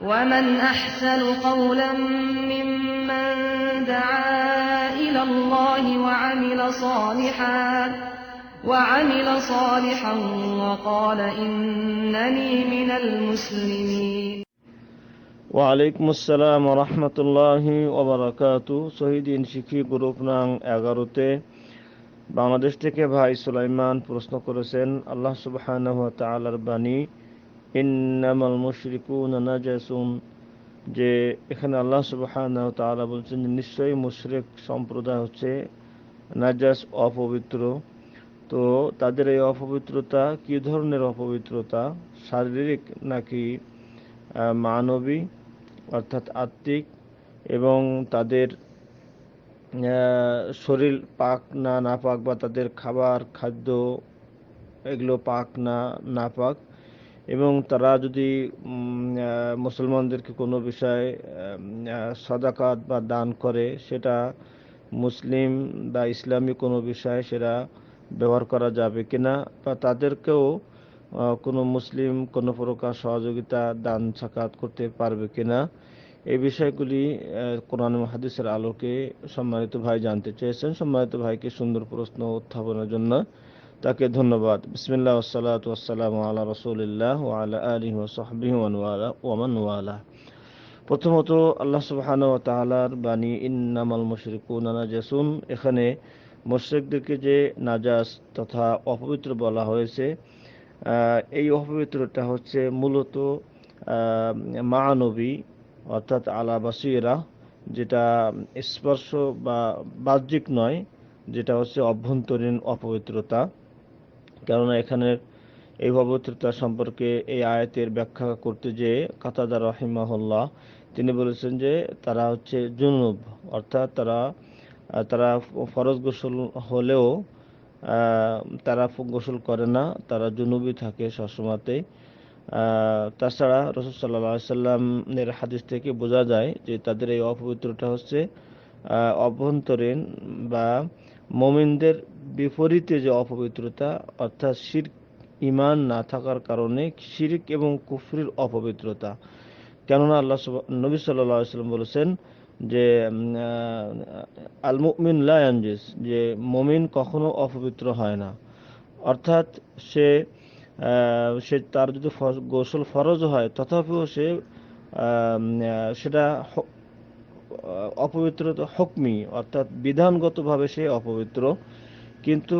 ومن أحسن قولا ممن دعا إلى الله وعمل صالحا وعمل صالحا وقال إنني من المسلمين ওয়ালাইকুম আসসালাম রহমতুল্লাহি ওবরাকাতু শহীদিন শিখি গ্রুপ নাং এগারোতে বাংলাদেশ থেকে ভাই সুলাইমান প্রশ্ন করেছেন আল্লাহ সুবহানাহু ওয়া তাআলার বাণী ইন্নামাল মুশরিকুন নাজাসুন। যে এখানে আল্লাহ সুবহানাহু তাআলা বলছেন নিশ্চয়ই মুশরিক সম্প্রদায় হচ্ছে নাজাস অপবিত্র। তো তাদের এই অপবিত্রতা কি ধরনের অপবিত্রতা? শারীরিক নাকি মানবী অর্থাৎ আত্মিক? এবং তাদের শরীর পাক না না পাক বা তাদের খাবার, খাদ্য, এগুলো পাক না না পাক এবং তারা যদি মুসলমানদেরকে কোনো বিষয়ে সদাকাত বা দান করে, সেটা মুসলিম বা ইসলামী কোনো বিষয়ে সেটা ব্যবহার করা যাবে কিনা বা তাদেরকেও কোনো মুসলিম কোনো প্রকার সহযোগিতা, দান, সাকাত করতে পারবে কিনা এই বিষয়গুলি কোরআন হাদিসের আলোকে সম্মানিত ভাই জানতে চেয়েছেন। সম্মানিত ভাইকে সুন্দর প্রশ্ন উত্থাপনের জন্য তাকে ধন্যবাদ। বিসমিল্লাহ ওসালাত ওয়াসালাম আল্লাহ রসুলিল্লাহ আলা আলী প্রথমত আল্লাহ সুবহান ও তাআলার বাণী, ইন্নামাল মুশরিকুন নাজাসুন। এখানে মুশরিকদেরকে যে নাজাস তথা অপবিত্র বলা হয়েছে এই অপবিত্রটা হচ্ছে মূলত মানবী অর্থাৎ আলা বাসিরা, যেটা স্পর্শ বা বাহ্যিক নয়, যেটা হচ্ছে অভ্যন্তরীণ অপবিত্রতা। কেননা এখানে এই অপবিত্রতা সম্পর্কে এই আয়াতের ব্যাখ্যা করতে যে কাতাদা রহিমাহুল্লাহ তিনি বলেছেন যে তারা হচ্ছে জুনুব অর্থাৎ তারা তারা ফরজ গোসল হলেও তারা গোসল করে না তারা জুনুবই থাকে সবসময়তেই আহ, তাছাড়া রসুল সাল্লাহ সাল্লামের হাদিস থেকে বোঝা যায় যে তাদের এই অপবিত্রটা হচ্ছে অভ্যন্তরীণ বা মমিনদের বিপরীতে যে অপবিত্রতা, অর্থাৎ শির ইমান না থাকার কারণে শিরিক এবং কুফরির অপবিত্রতা। কেননা আল্লাহ নবী সাল্লাহ সাল্লাম বলেছেন যে আল মুমিন লায়ানজিস যে মমিন কখনো অপবিত্র হয় না। অর্থাৎ সে সে তার যদি গোসল ফরজ হয়, তথাপিও সে সেটা অপবিত্র তো হকমি, অর্থাৎ বিধানগতভাবে সে অপবিত্র, কিন্তু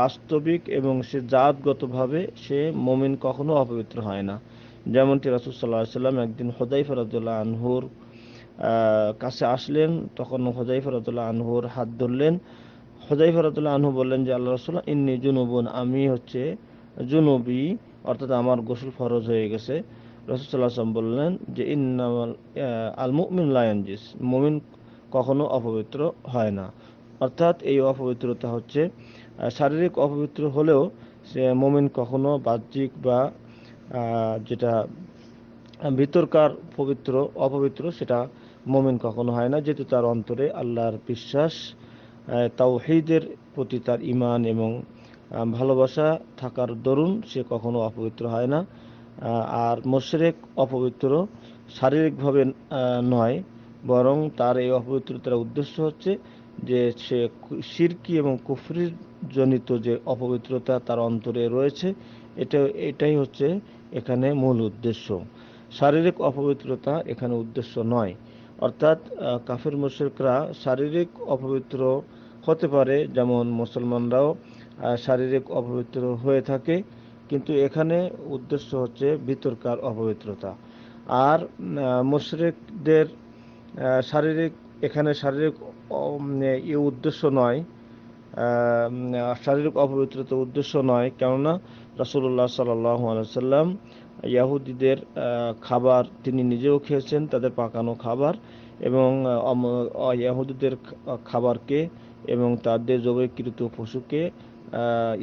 বাস্তবিক এবং সে জাতগতভাবে সে মমিন কখনো অপবিত্র হয় না। যেমনটি রাসুল সাল্লাহ সাল্লাম একদিন হোদাই ফরাদুল্লাহ আনহুর কাছে আসলেন, তখন হোদাই ফরাদুল্লাহ আনহুর হাত ধরলেন। হোদাই ফরাদুল্লাহ আনহু বললেন যে আল্লাহ রসুল্লাহ ইন্নি জুনুবুন, আমি হচ্ছে জুনুবি, অর্থাৎ আমার গোসল ফরজ হয়ে গেছে। রসুল্লাহ আসলাম বললেন যে ইন্নামাল আল মুমিন লায়ানজিস মুমিন কখনো অপবিত্র হয় না। অর্থাৎ এই অপবিত্রতা হচ্ছে শারীরিক অপবিত্র হলেও সে মুমিন কখনো বাহ্যিক বা যেটা ভিতরকার পবিত্র অপবিত্র সেটা মুমিন কখনো হয় না। যেহেতু তার অন্তরে আল্লাহর বিশ্বাস আহ, তাওহীদের প্রতি তার ইমান এবং ভালোবাসা থাকার দরুন সে কখনো অপবিত্র হয় না। আর মোশরেক অপবিত্র শারীরিকভাবে নয়, বরং তার এই অপবিত্রতার উদ্দেশ্য হচ্ছে যে সে কু- শিরকি এবং কুফরির জনিত যে অপবিত্রতা তার অন্তরে রয়েছে, এটা, এটাই হচ্ছে এখানে মূল উদ্দেশ্য। শারীরিক অপবিত্রতা এখানে উদ্দেশ্য নয়। অর্থাৎ কাফের কাফির মুশরিকরা শারীরিক অপবিত্র হতে পারে, যেমন মুসলমানরাও শারীরিক অপবিত্র হয়ে থাকে। কিন্তু এখানে উদ্দেশ্য হচ্ছে ভিতরকার অপবিত্রতা। আর মুশরিকদের শারীরিক, এখানে শারীরিক ই উদ্দেশ্য নয় শারীরিক অপবিত্রতা উদ্দেশ্য নয়, কেননা আলাইহি সাল্লাম ইয়াহুদিদের খাবার তিনি নিজেও খেয়েছেন, তাদের পাকানো খাবার এবং ইয়াহুদিদের খাবারকে এবং তাদের জবাইকৃত পশুকে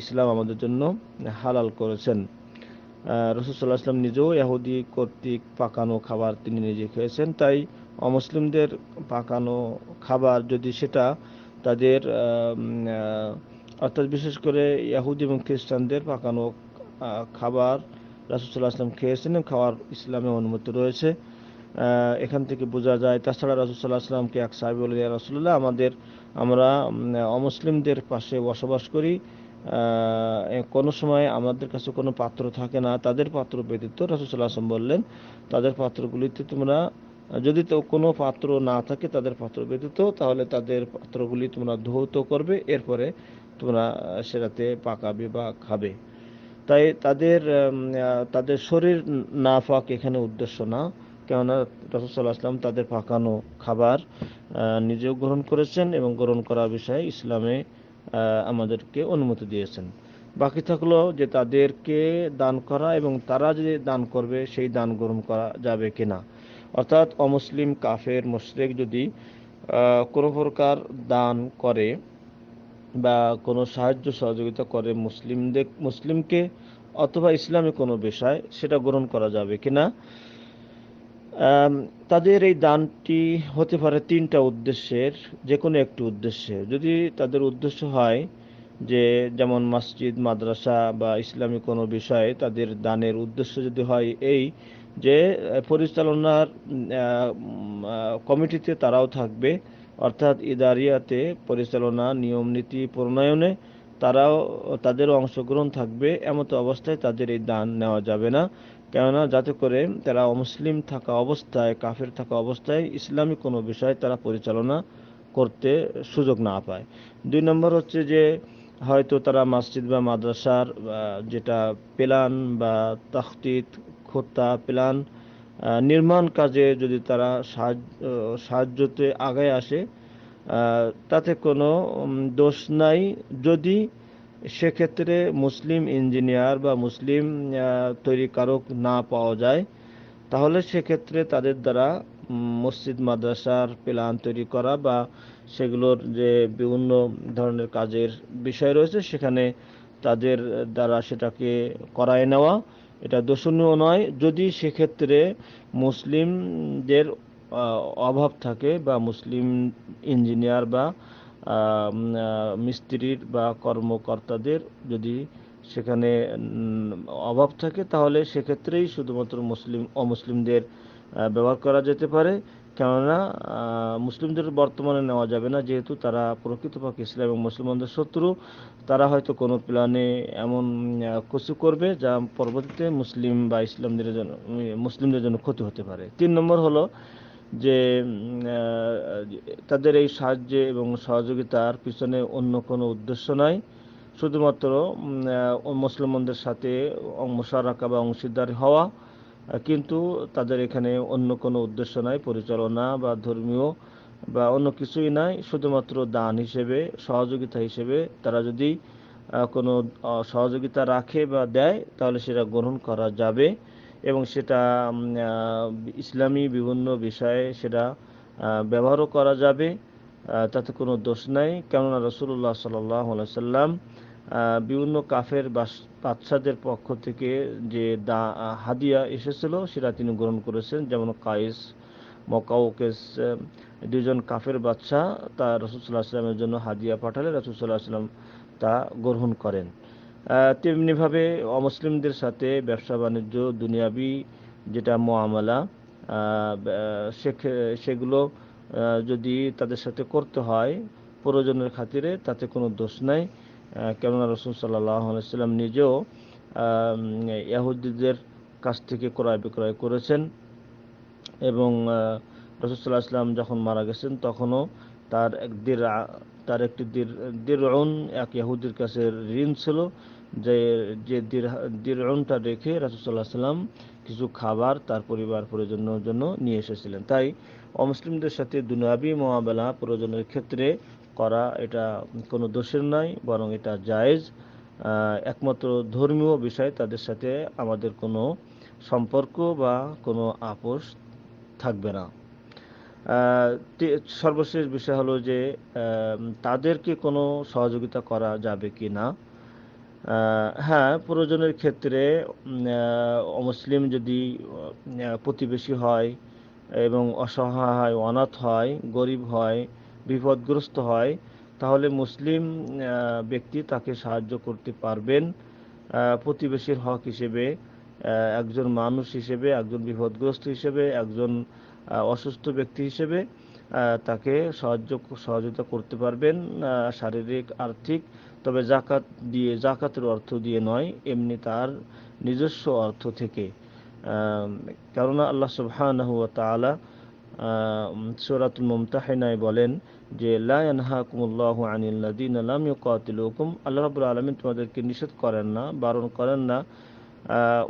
ইসলাম আমাদের জন্য হালাল করেছেন। রসুল্লাহ আসলাম নিজেও ইহুদি কর্তৃক পাকানো খাবার তিনি নিজে খেয়েছেন, তাই অমুসলিমদের পাকানো খাবার যদি সেটা তাদের অর্থাৎ বিশেষ করে ইহুদি এবং খ্রিস্টানদের পাকানো খাবার রাসুল্লাহ আসলাম খেয়েছেন খাওয়ার ইসলামে অনুমতি রয়েছে। এখান থেকে বোঝা যায়। তাছাড়া রাসুসাল্লাহ আসলামকে এক সাহেব বলে রসুল্লাহ আমাদের, আমরা অমুসলিমদের পাশে বসবাস করি। কোনো সময় আমাদের কাছে কোনো পাত্র থাকে না। তাদের পাত্র ব্যতীত রাসুসাল্লাহ আসলাম বললেন, তাদের পাত্রগুলিতে তোমরা, যদি তো কোনো পাত্র না থাকে তাদের পাত্র ব্যতীত, তাহলে তাদের পাত্রগুলি তোমরা ধৌত করবে। এরপরে তোমরা সেটাতে পাকাবে বা খাবে। তাই তাদের তাদের শরীর না পাক এখানে উদ্দেশ্য না। কেননা রসুল্লাহ আসলাম তাদের পাকানো খাবার নিজেও গ্রহণ করেছেন এবং গ্রহণ করার বিষয়ে ইসলামে আমাদেরকে অনুমতি দিয়েছেন। বাকি থাকল যে তাদেরকে দান করা এবং তারা যদি দান করবে সেই দান গ্রহণ করা যাবে কিনা। অর্থাৎ অমুসলিম, কাফের, মুশরিক যদি কোনো প্রকার দান করে বা কোনো সাহায্য সহযোগিতা করে মুসলিমদের, মুসলিমকে অথবা ইসলামী কোনো বিষয়, সেটা গ্রহণ করা যাবে কিনা? তাদের এই দানটি হতে পারে তিনটা উদ্দেশ্যের যে কোনো একটি উদ্দেশ্যে। যদি তাদের উদ্দেশ্য হয় যে, যেমন মসজিদ, মাদ্রাসা বা ইসলামী কোনো বিষয়ে তাদের দানের উদ্দেশ্য যদি হয় এই যে, পরিচালনার কমিটিতে তারাও থাকবে, অর্থাৎ ইদারিয়াতে পরিচালনা, নিয়ম নীতি, প্রণয়নে তারাও, তাদেরও অংশগ্রহণ থাকবে, এমতো অবস্থায় তাদের এই দান নেওয়া যাবে না। কেননা যাতে করে তারা অমুসলিম থাকা অবস্থায় কাফের থাকা অবস্থায় ইসলামী কোনো বিষয় তারা পরিচালনা করতে সুযোগ না পায়। দুই নম্বর হচ্ছে যে হয়তো তারা মসজিদ বা মাদ্রাসার যেটা প্ল্যান বা তাখতিত খোত্তা প্ল্যান আহ, নির্মাণ কাজে যদি তারা সাহায্য সাহায্যতে আগায় আসে তাতে কোনো দোষ নাই। যদি সেক্ষেত্রে মুসলিম ইঞ্জিনিয়ার বা মুসলিম তৈরিকারক না পাওয়া যায়, তাহলে সেক্ষেত্রে তাদের দ্বারা মসজিদ, মাদ্রাসার প্ল্যান তৈরি করা বা সেগুলোর যে বিভিন্ন ধরনের কাজের বিষয় রয়েছে, সেখানে তাদের দ্বারা সেটাকে করায় নেওয়া, এটা দোষণীয় নয়। যদি সেক্ষেত্রে মুসলিমদের অভাব থাকে বা মুসলিম ইঞ্জিনিয়ার বা মিস্ত্রির বা কর্মকর্তাদের যদি সেখানে অভাব থাকে, তাহলে সেক্ষেত্রেই শুধুমাত্র মুসলিম, অমুসলিমদের ব্যবহার করা যেতে পারে। কেননা মুসলিমদের বর্তমানে নেওয়া যাবে না, যেহেতু তারা প্রকৃতপক্ষে ইসলাম এবং মুসলমানদের শত্রু। তারা হয়তো কোনো প্ল্যানে এমন কিছু করবে, যা পরবর্তীতে মুসলিম বা ইসলামদের জন্য, মুসলিমদের জন্য ক্ষতি হতে পারে। তিন নম্বর হলো যে তাদের এই সাহায্যে এবং সহযোগিতার পিছনে অন্য কোনো উদ্দেশ্য নাই। শুধুমাত্র মুসলমানদের সাথে মোশারাকা বা অংশীদার হওয়া, কিন্তু তাদের এখানে অন্য কোনো উদ্দেশ্য নাই, পরিচালনা বা ধর্মীয় বা অন্য কিছুই নাই। শুধুমাত্র দান হিসেবে, সহযোগিতা হিসেবে তারা যদি কোনো সহযোগিতা রাখে বা দেয়, তাহলে সেটা গ্রহণ করা যাবে। এবং সেটা ইসলামী বিভিন্ন বিষয়ে সেটা ব্যবহারও করা যাবে তাতে কোনো দোষ নাই। কেননা রসুল্লাহ সাল্লাহ সাল্লাম বিভিন্ন কাফের বাদশাদের পক্ষ থেকে যে দা, হাদিয়া এসেছিল, সেটা তিনি গ্রহণ করেছেন। যেমন কায়েস মকাউকেস দুজন কাফের বাদশা তা রসুল্লাহ আসলামের জন্য হাদিয়া পাঠালে রসুল্লাহ আসলাম তা গ্রহণ করেন। তেমনিভাবে অমুসলিমদের সাথে ব্যবসা বাণিজ্য দুনিয়াবি যেটা মোয়ামলা সেগুলো যদি তাদের সাথে করতে হয় প্রয়োজনের খাতিরে তাতে কোনো দোষ নাই। কেননা রসুল সাল্লাম নিজেও আহ, ইয়াহুদিদের কাছ থেকে ক্রয় বিক্রয় করেছেন এবং রসুল্লাহ আসলাম যখন মারা গেছেন তখনও তার এক তার একটি দির দিরউন এক ইহুদির কাছে ঋণ ছিল। যে যে দিরউনটা রেখে রাসুসাল্লাহ সাল্লাম কিছু খাবার তার পরিবার প্রয়োজনের জন্য নিয়ে এসেছিলেন। তাই অমুসলিমদের সাথে দুনিয়াবি মোয়াবেলা প্রয়োজনের ক্ষেত্রে করা এটা কোনো দোষের নয় বরং এটা জায়েজ। একমাত্র ধর্মীয় বিষয় তাদের সাথে আমাদের কোনো সম্পর্ক বা কোনো আপোষ থাকবে না। সর্বশেষ বিষয় হলো যে তাদেরকে কোনো সহযোগিতা করা যাবে কি না? হ্যাঁ প্রয়োজনের ক্ষেত্রে অমুসলিম যদি প্রতিবেশী হয় এবং অসহায় হয়, অনাথ হয়, গরিব হয়, বিপদগ্রস্ত হয়, তাহলে মুসলিম ব্যক্তি তাকে সাহায্য করতে পারবেন প্রতিবেশীর হক হিসেবে একজন মানুষ হিসেবে, একজন বিপদগ্রস্ত হিসেবে, একজন অসুস্থ ব্যক্তি হিসেবে তাকে সাহায্য, সহযোগিতা করতে পারবেন শারীরিক, আর্থিক তবে জাকাত দিয়ে জাকাতের অর্থ দিয়ে নয়, এমনি তার নিজস্ব অর্থ থেকে। কেননা আল্লাহ সুবহানাহু ওয়া তাআলা সূরাতুল মুমতাহিনায় বলেন যে, লা ইয়ানহাকুমুল্লাহু আনিল লাযিনা লাম ইউকাতিলুকুম। আল্লাহ রাব্বুল আলামিন তোমাদেরকে নিষেধ করেন না, বারণ করেন না।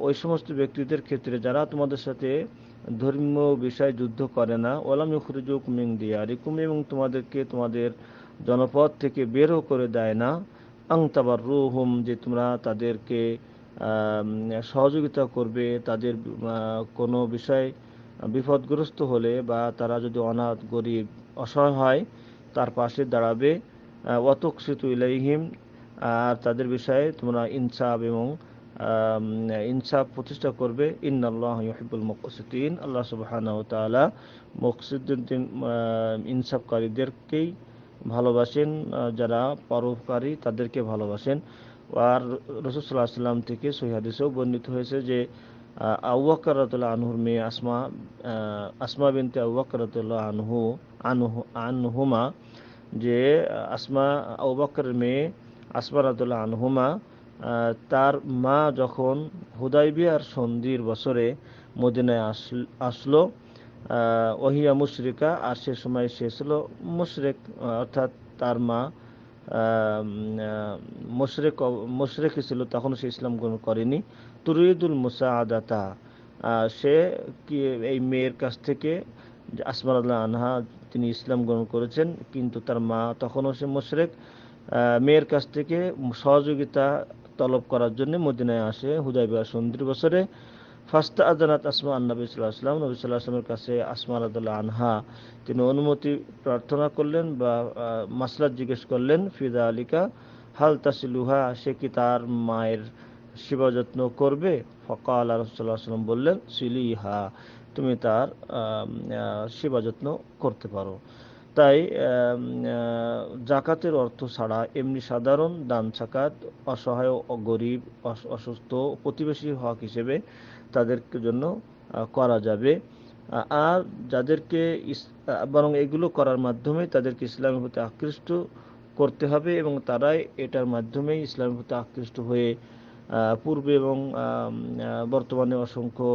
ওই সমস্ত ব্যক্তিদের ক্ষেত্রে যারা তোমাদের সাথে ধর্মীয় বিষয় যুদ্ধ করে না ওলাম ইখরিজুকুম মিন দিয়ারিকুম এবং তোমাদেরকে তোমাদের জনপদ থেকে বেরও করে দেয় না আংতাবার রুহুম যে তোমরা তাদেরকে সহযোগিতা করবে, তাদের কোনো বিষয় বিপদগ্রস্ত হলে বা তারা যদি অনাথ, গরিব, অসহায় হয়, তার পাশে দাঁড়াবে অতকসিত ইলাইহিম, আর তাদের বিষয়ে তোমরা ইনসাফ এবং ইনসাফ প্রতিষ্ঠা করবে। ইন্নাল্লাহ ইউহিব্বুল মুকসিতিন। আল্লাহ ওয়া তাআলা ইনসাফকারীদেরকেই ভালোবাসেন যারা পরোপকারী তাদেরকে ভালোবাসেন। আর রসুল সাল্লাহ সাল্লাম থেকে সহি হাদিসেও বর্ণিত হয়েছে যে আউ্বাক্কর রাতুল্লাহ আনহুর মেয়ে আসমা আসমা বিনতে আউ্বাক্কর রাতুল্লাহ আনহু আনহু, আনহুমা যে আসমা আউবাক্করের মেয়ে আসমা রাতুল্লাহ আনহুমা তার মা যখন হুদাইবিয়ার সন্ধির বছরে মদিনায় আসল- আসলো ওহিয়া মুশরিকা আর সে সময় সে ছিল মুশরেক অর্থাৎ তার মা মুশরেক মুশরেক ছিল তখন সে ইসলাম গ্রহণ করেনি। তুরিদুল মুসা আদাতা সে কি, এই মেয়ের কাছ থেকে যে আসমার আল্লাহ আনহা তিনি ইসলাম গ্রহণ করেছেন, কিন্তু তার মা তখনও সে মুশরেক। মেয়ের কাছ থেকে সহযোগিতা তলব করার জন্য মদিনায় আসে হুদাইবিয়া সন্ধির বছরে। ফাস্তা আদানাত আসমা আন্নবী সাল্লাহ আসলাম নবী সাল্লাহ আসলামের কাছে আসমা রাদুল্লাহ আনহা, তিনি অনুমতি প্রার্থনা করলেন বা মাসলাত জিজ্ঞেস করলেন ফিদা আলিকা হাল তাসিলুহা? সে কি তার মায়ের সেবা যত্ন করবে? ফকা ফকাল রসুল্লাহ সাল্লাম বললেন, সিলিহা, তুমি তার সেবা যত্ন করতে পারো। তাই জাকাতের অর্থ ছাড়া এমনি সাধারণ দান ছাকাত অসহায় গরিব অস- অসুস্থ, প্রতিবেশী হক হিসেবে তাদের জন্য করা যাবে। আর যাদেরকে বরং এগুলো করার মাধ্যমে তাদেরকে ইসলামের প্রতি আকৃষ্ট করতে হবে এবং তারাই এটার মাধ্যমেই ইসলামের প্রতি আকৃষ্ট হয়ে পূর্বে এবং বর্তমানে অসংখ্য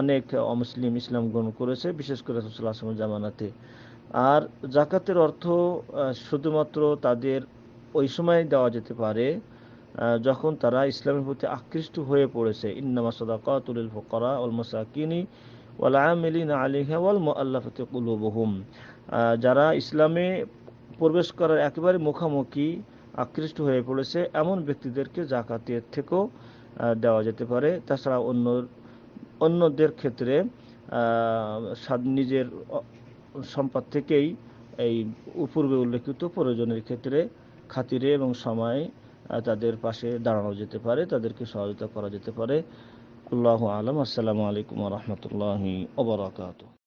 অনেক অমুসলিম ইসলাম গ্রহণ করেছে, বিশেষ করে রসুল্লাহ জামানাতে। আর জাকাতের অর্থ শুধুমাত্র তাদের ওই সময় দেওয়া যেতে পারে যখন তারা ইসলামের প্রতি আকৃষ্ট হয়ে পড়েছে, ইন্নামা সাদাকাতুল ফুকারা ওয়াল মাসাকিনি ওয়াল আমিলিনা আলাইহা ওয়াল মুআল্লাফাতি কুলুবুহুম। যারা ইসলামে প্রবেশ করার একেবারে মুখামুখি আকৃষ্ট হয়ে পড়েছে, এমন ব্যক্তিদেরকে জাকাতের থেকেও দেওয়া যেতে পারে। তাছাড়া অন্য, অন্যদের ক্ষেত্রে নিজের সম্পদ থেকেই এই, পূর্বে উল্লেখিত প্রয়োজনের ক্ষেত্রে খাতিরে এবং সময় তাদের পাশে দাঁড়ানো যেতে পারে, তাদেরকে সহযোগিতা করা যেতে পারে। আল্লাহ আলম। আসসালামু আলাইকুম রহমতুল্লাহি ওবরাকাত